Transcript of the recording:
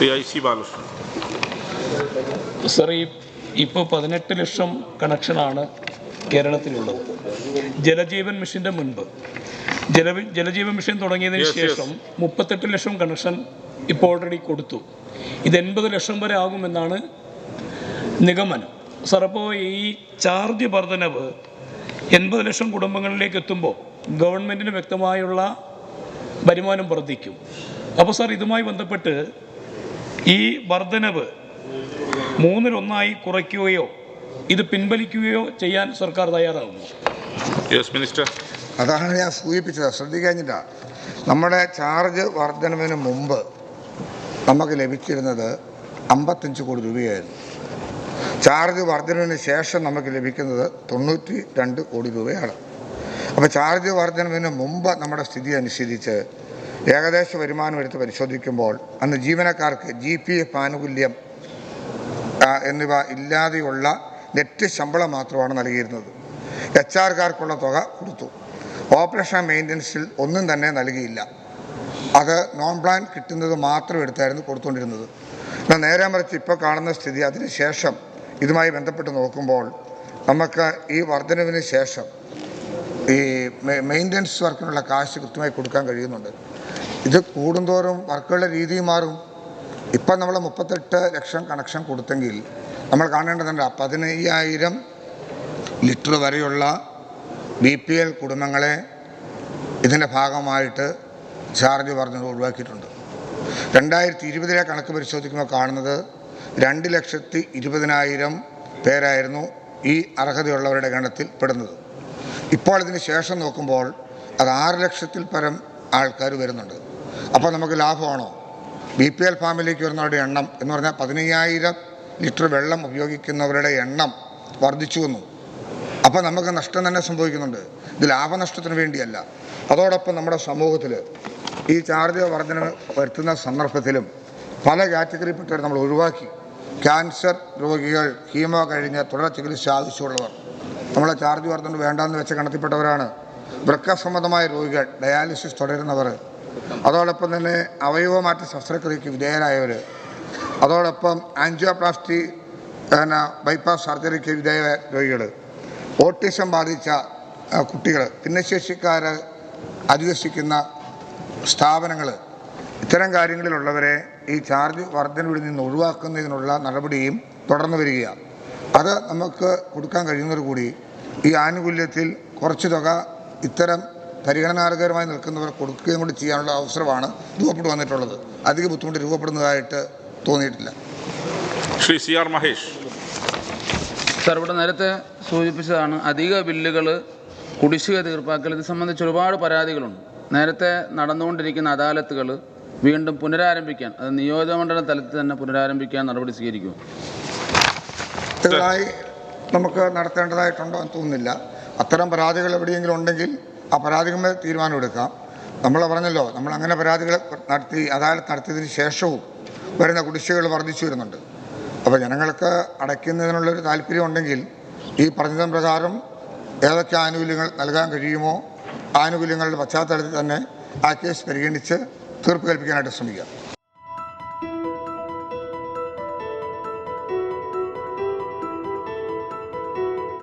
Shri I C Balakrishnan sir ഈ ഇപ്പോൾ പതിനെട്ട് ലക്ഷം കണക്ഷനാണ് കേരളത്തിലുള്ളത്. ജലജീവൻ മിഷന്റെ മുൻപ്. ജല ജലജീവൻ മിഷൻ തുടങ്ങിയതിന്. ശേഷം മുപ്പത്തെട്ട് ലക്ഷം കണക്ഷൻ ഇപ്പോൾ ഓൾറെഡി കൊടുത്തു. ഇത് എൺപത് ലക്ഷം വരെ ആകുമെന്നാണ് നിഗമനം. സാർ അപ്പോൾ ഈ ചാർജ് വർധനവ് എൺപത് ലക്ഷം കുടുംബങ്ങളിലേക്ക് എത്തുമ്പോൾ ഗവൺമെന്റിന് വ്യക്തമായുള്ള വരുമാനം വർദ്ധിക്കും. അപ്പോൾ സാർ ഇതുമായി ബന്ധപ്പെട്ട് ഈ വർധനവ് മൂന്നിലൊന്നായി കുറയ്ക്കുകയോ ഇത് പിൻവലിക്കുകയോ ചെയ്യാൻ സർക്കാർ തയ്യാറാകുമോ? യെസ് മിനിസ്റ്റർ അതാണ് ഞാൻ സൂചിപ്പിച്ചത്. ശ്രദ്ധിക്കാഞ്ഞില്ല നമ്മുടെ ചാർജ് വർധനവിന് മുമ്പ് നമുക്ക് ലഭിച്ചിരുന്നത് അമ്പത്തഞ്ച് കോടി രൂപയായിരുന്നു. ചാർജ് വർധനവിന് ശേഷം നമുക്ക് ലഭിക്കുന്നത് തൊണ്ണൂറ്റി രണ്ട് കോടി രൂപയാണ്. അപ്പോൾ ചാർജ് വർധനവിന് മുമ്പ് നമ്മുടെ സ്ഥിതി അനുസരിച്ച് ഏകദേശ വരുമാനം എടുത്ത് പരിശോധിക്കുമ്പോൾ അന്ന് ജീവനക്കാർക്ക് ജി പി എഫ് ആനുകൂല്യം എന്നിവ ഇല്ലാതെയുള്ള നെറ്റ് ശമ്പളം മാത്രമാണ് നൽകിയിരുന്നത്. എച്ച് ആർക്കാർക്കുള്ള തുക കൊടുത്തു. ഓപ്പറേഷൻ മെയിന്റനൻസിൽ ഒന്നും തന്നെ നൽകിയില്ല. അത് നോൺ പ്ലാൻ കിട്ടുന്നത് മാത്രം എടുത്തായിരുന്നു കൊടുത്തുകൊണ്ടിരുന്നത്. എന്നാൽ നേരെ മറിച്ച് ഇപ്പോൾ കാണുന്ന സ്ഥിതി അതിനുശേഷം ഇതുമായി ബന്ധപ്പെട്ട് നോക്കുമ്പോൾ നമുക്ക് ഈ വർധനവിന് ശേഷം ഈ മെയിന്റനൻസ് വർക്കിനുള്ള കാശ് കൃത്യമായി കൊടുക്കാൻ കഴിയുന്നുണ്ട്. ഇത് കൂടുന്തോറും വർക്കുകളുടെ രീതി മാറും. ഇപ്പം നമ്മൾ മുപ്പത്തെട്ട് ലക്ഷം കണക്ഷൻ കൊടുത്തെങ്കിൽ നമ്മൾ കാണേണ്ടതുണ്ട് പതിനയ്യായിരം ലിറ്റർ വരെയുള്ള ബി പി എൽ കുടുംബങ്ങളെ ഇതിന്റെ ഭാഗമായിട്ട് ചാർജ് പറഞ്ഞത് ഒഴിവാക്കിയിട്ടുണ്ട്. രണ്ടായിരത്തി ഇരുപതിലെ കണക്ക് പരിശോധിക്കുമ്പോൾ കാണുന്നത് രണ്ട് ലക്ഷത്തി ഇരുപതിനായിരം പേരായിരുന്നു ഈ അർഹതയുള്ളവരുടെ ഗണത്തിൽ പെടുന്നത്. ഇപ്പോൾ ഇതിന് ശേഷം നോക്കുമ്പോൾ അത് ആറ് ലക്ഷത്തിൽ പരം ആൾക്കാർ വരുന്നുണ്ട്. അപ്പോൾ നമുക്ക് ലാഭമാണോ? ബി പി എൽ ഫാമിലിക്ക് വരുന്നവരുടെ എണ്ണം എന്ന് പറഞ്ഞാൽ പതിനയ്യായിരം ലിറ്റർ വെള്ളം ഉപയോഗിക്കുന്നവരുടെ എണ്ണം വർദ്ധിച്ചു വന്നു അപ്പോൾ നമുക്ക് നഷ്ടം തന്നെ സംഭവിക്കുന്നുണ്ട്. ഇത് ലാഭനഷ്ടത്തിന് വേണ്ടിയല്ല. അതോടൊപ്പം നമ്മുടെ സമൂഹത്തിൽ ഈ ചാർജ് വർധന വരുത്തുന്ന സന്ദർഭത്തിലും പല കാറ്റഗറിപ്പെട്ടവർ നമ്മൾ ഒഴിവാക്കി. ക്യാൻസർ രോഗികൾ ഹീമോ കഴിഞ്ഞ തുടർ ചികിത്സ ആവശ്യമുള്ളവർ. നമ്മളെ ചാർജ് വർധന വേണ്ടാന്ന് വെച്ച് കണ്ടെത്തിപ്പെട്ടവരാണ്. വൃക്ക സംബന്ധമായ രോഗികൾ ഡയാലിസിസ് തുടരുന്നവർ അതോടൊപ്പം തന്നെ അവയവമാറ്റ ശസ്ത്രക്രിയയ്ക്ക് വിധേയരായവർ അതോടൊപ്പം ആൻജിയോപ്ലാസ്റ്റി പിന്നെ ബൈപ്പാസ് സർജറിക്ക് വിധേയ രോഗികൾ ഓട്ടിസം ബാധിച്ച കുട്ടികൾ ഭിന്നശേഷിക്കാർ അധിവസിക്കുന്ന സ്ഥാപനങ്ങൾ ഇത്തരം കാര്യങ്ങളിലുള്ളവരെ ഈ ചാർജ് വർധനവിൽ നിന്ന് ഒഴിവാക്കുന്നതിനുള്ള നടപടിയും തുടർന്നു വരികയാണ് അത് നമുക്ക് കൊടുക്കാൻ കഴിയുന്നതോടു കൂടി ഈ ആനുകൂല്യത്തിൽ കുറച്ച് തുക ഇത്തരം പരിഗണനാർഹകരമായി നിൽക്കുന്നവർ കൊടുക്കുകയും കൂടി ചെയ്യാനുള്ള അവസരമാണ് രൂപപ്പെട്ടു വന്നിട്ടുള്ളത്. അധിക ബുദ്ധിമുട്ട് രൂപപ്പെടുന്നതായിട്ട് തോന്നിയിട്ടില്ല. Shri C R Mahesh. Sir ഇവിടെ നേരത്തെ സൂചിപ്പിച്ചതാണ് അധിക ബില്ലുകൾ കുടിശ്ശിക തീർപ്പാക്കൽ ഇത് സംബന്ധിച്ച് ഒരുപാട് പരാതികളുണ്ട്. നേരത്തെ നടന്നുകൊണ്ടിരിക്കുന്ന അദാലത്തുകൾ വീണ്ടും പുനരാരംഭിക്കാൻ അത് നിയോജകമണ്ഡലം തലത്തിൽ തന്നെ പുനരാരംഭിക്കാൻ നടപടി സ്വീകരിക്കും ഇതായി നമുക്ക് നടത്തേണ്ടതായിട്ടുണ്ടോ എന്ന് തോന്നുന്നില്ല. അത്തരം പരാതികൾ എവിടെയെങ്കിലും ഉണ്ടെങ്കിൽ ആ പരാതികളുടെ തീരുമാനമെടുക്കാം നമ്മൾ പറഞ്ഞല്ലോ നമ്മൾ അങ്ങനെ പരാതികൾ നടത്തി അദാലത്ത് നടത്തിയതിന് ശേഷവും വരുന്ന കുടിശ്ശികൾ വർദ്ധിച്ചു വരുന്നുണ്ട്. അപ്പോൾ ജനങ്ങൾക്ക് അടയ്ക്കുന്നതിനുള്ളൊരു താല്പര്യം ഉണ്ടെങ്കിൽ ഈ പറഞ്ഞതിന് പ്രകാരം ഏതൊക്കെ ആനുകൂല്യങ്ങൾ നൽകാൻ കഴിയുമോ ആനുകൂല്യങ്ങളുടെ പശ്ചാത്തലത്തിൽ തന്നെ ആ കേസ് പരിഗണിച്ച് തീർപ്പ് കൽപ്പിക്കാനായിട്ട് ശ്രമിക്കാം.